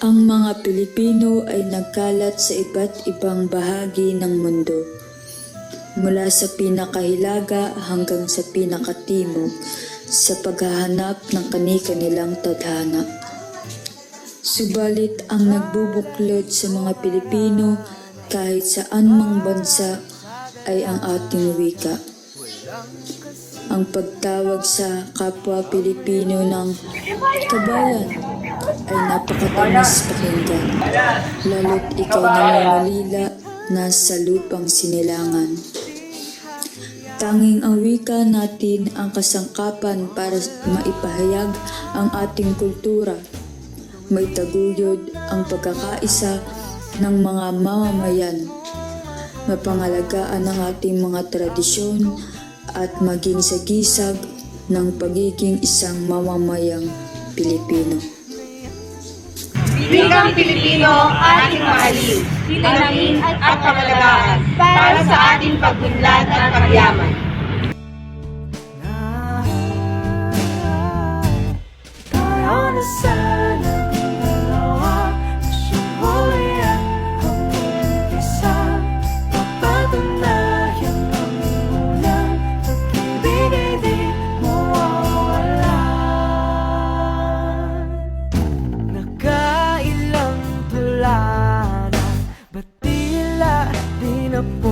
Ang mga Pilipino ay nagkalat sa iba't ibang bahagi ng mundo. Mula sa pinakahilaga hanggang sa pinakatimog sa paghahanap ng kani-kanilang tadhana. Subalit ang nagbubuklod sa mga Pilipino kahit saan mang bansa ay ang ating wika. Ang pagtawag sa kapwa Pilipino ng kabayan ay napakatamis pakinggan, lalo't ikaw nangangalila na sa lupang sinilangan. Tanging ang wika natin ang kasangkapan para maipahayag ang ating kultura. May taguyod ang pagkakaisa ng mga mamamayan. Mapangalagaan ang ating mga tradisyon at maging sa gisag ng pagiging isang mamamayang Pilipino. Wikang Pilipino, ating mahalin, pinangin at pangalagaan para sa ating pagunlad at pagyaman. On the side. up. For